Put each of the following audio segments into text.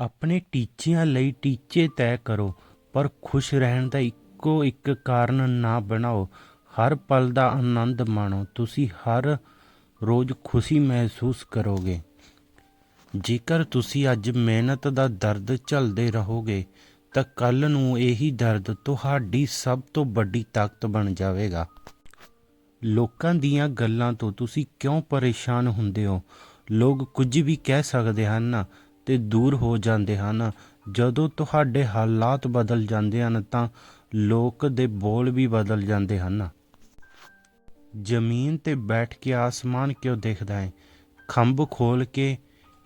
ਆਪਣੇ ਟੀਚਿਆਂ ਲਈ ਟੀਚੇ ਤੈਅ ਕਰੋ, ਪਰ ਖੁਸ਼ ਰਹਿਣ ਦਾ ਇੱਕੋ ਇੱਕ ਕਾਰਨ ਨਾ ਬਣਾਓ। ਹਰ ਪਲ ਦਾ ਆਨੰਦ ਮਾਣੋ, ਤੁਸੀਂ ਹਰ ਰੋਜ਼ ਖੁਸ਼ੀ ਮਹਿਸੂਸ ਕਰੋਗੇ। ਜੇਕਰ ਤੁਸੀਂ ਅੱਜ ਮਿਹਨਤ ਦਾ ਦਰਦ ਝੱਲਦੇ ਰਹੋਗੇ, ਤਾਂ ਕੱਲ ਨੂੰ ਇਹੀ ਦਰਦ ਤੁਹਾਡੀ ਸਭ ਤੋਂ ਵੱਡੀ ਤਾਕਤ ਬਣ ਜਾਵੇਗਾ। ਲੋਕਾਂ ਦੀਆਂ ਗੱਲਾਂ ਤੋਂ ਤੁਸੀਂ ਕਿਉਂ ਪਰੇਸ਼ਾਨ ਹੁੰਦੇ ਹੋ? ਲੋਕ ਕੁਝ ਵੀ ਕਹਿ ਸਕਦੇ ਹਨ ਤੇ ਦੂਰ ਹੋ ਜਾਂਦੇ ਹਨ। ਜਦੋਂ ਤੁਹਾਡੇ ਹਾਲਾਤ ਬਦਲ ਜਾਂਦੇ ਹਨ, ਤਾਂ ਲੋਕ ਦੇ ਬੋਲ ਵੀ ਬਦਲ ਜਾਂਦੇ ਹਨ। ਜ਼ਮੀਨ ਤੇ ਬੈਠ ਕੇ ਆਸਮਾਨ ਕਿਉਂ ਦੇਖਦਾ ਹੈ? ਖੰਭ ਖੋਲ ਕੇ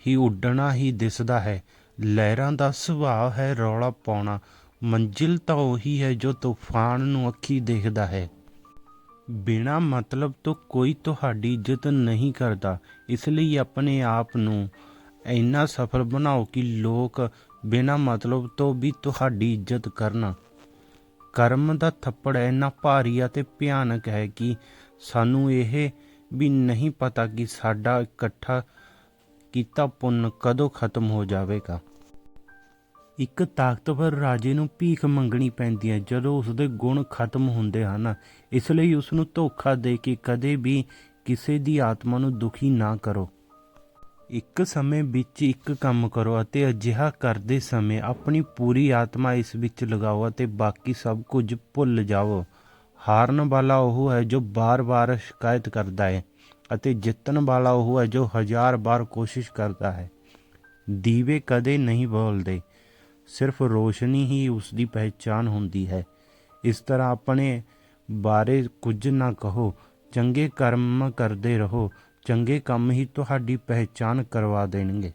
ਹੀ ਉੱਡਣਾ ਹੀ ਦਿਸਦਾ ਹੈ। ਲਹਿਰਾਂ ਦਾ ਸੁਭਾਅ ਹੈ ਰੌਲਾ ਪਾਉਣਾ। ਮੰਜ਼ਿਲ ਤਾਂ ਉਹੀ ਹੈ ਜੋ ਤੂਫਾਨ ਨੂੰ ਅੱਖੀ ਦੇਖਦਾ ਹੈ। ਬਿਨਾ ਮਤਲਬ ਤੋਂ ਕੋਈ ਤੁਹਾਡੀ ਇੱਜ਼ਤ ਨਹੀਂ ਕਰਦਾ। ਇਸ ਲਈ ਆਪਣੇ ਆਪ ਨੂੰ ਇੰਨਾ ਸਫਲ ਬਣਾਓ ਕਿ ਲੋਕ ਬਿਨਾਂ ਮਤਲਬ ਤੋਂ ਵੀ ਤੁਹਾਡੀ ਇੱਜ਼ਤ ਕਰਨ। ਕਰਮ ਦਾ ਥੱਪੜ ਇੰਨਾ ਭਾਰੀ ਅਤੇ ਭਿਆਨਕ ਹੈ ਕਿ ਸਾਨੂੰ ਇਹ ਵੀ ਨਹੀਂ ਪਤਾ ਕਿ ਸਾਡਾ ਇਕੱਠਾ ਕੀਤਾ ਪੁੰਨ ਕਦੋਂ ਖਤਮ ਹੋ ਜਾਵੇਗਾ। ਇੱਕ ਤਾਕਤਵਰ ਰਾਜੇ ਨੂੰ ਭੀਖ ਮੰਗਣੀ ਪੈਂਦੀ ਹੈ। ਜਦੋਂ ਉਸਦੇ ਗੁਣ ਖਤਮ ਹੁੰਦੇ ਹਨ, ਇਸ ਲਈ ਉਸ ਨੂੰ ਧੋਖਾ ਦੇ ਕੇ ਕਦੇ ਵੀ ਕਿਸੇ ਦੀ ਆਤਮਾ ਨੂੰ ਦੁਖੀ ਨਾ ਕਰੋ। ਇੱਕ ਸਮੇਂ ਵਿੱਚ ਇੱਕ ਕੰਮ ਕਰੋ ਅਤੇ ਅਜਿਹਾ ਕਰਦੇ ਸਮੇਂ ਆਪਣੀ ਪੂਰੀ ਆਤਮਾ ਇਸ ਵਿੱਚ ਲਗਾਓ ਅਤੇ ਬਾਕੀ ਸਭ ਕੁਝ ਭੁੱਲ ਜਾਓ ਹਾਰਨ ਵਾਲਾ ਉਹ ਹੈ ਜੋ ਬਾਰ-ਬਾਰ ਸ਼ਿਕਾਇਤ ਕਰਦਾ ਹੈ ਅਤੇ ਜਿੱਤਣ ਵਾਲਾ ਉਹ ਹੈ ਜੋ ਹਜ਼ਾਰ ਵਾਰ ਕੋਸ਼ਿਸ਼ ਕਰਦਾ ਹੈ। ਦੀਵੇ ਕਦੇ ਨਹੀਂ ਬੋਲਦੇ, ਸਿਰਫ ਰੋਸ਼ਨੀ ਹੀ ਉਸ ਦੀ ਪਹਿਚਾਨ ਹੁੰਦੀ ਹੈ। ਇਸ ਤਰ੍ਹਾਂ ਆਪਣੇ ਬਾਰੇ ਕੁਝ ਨਾ ਕਹੋ, ਚੰਗੇ ਕਰਮ ਕਰਦੇ ਰਹੋ ਚੰਗੇ ਕੰਮ ਹੀ ਤੁਹਾਡੀ ਪਹਿਚਾਣ ਕਰਵਾ ਦੇਣਗੇ।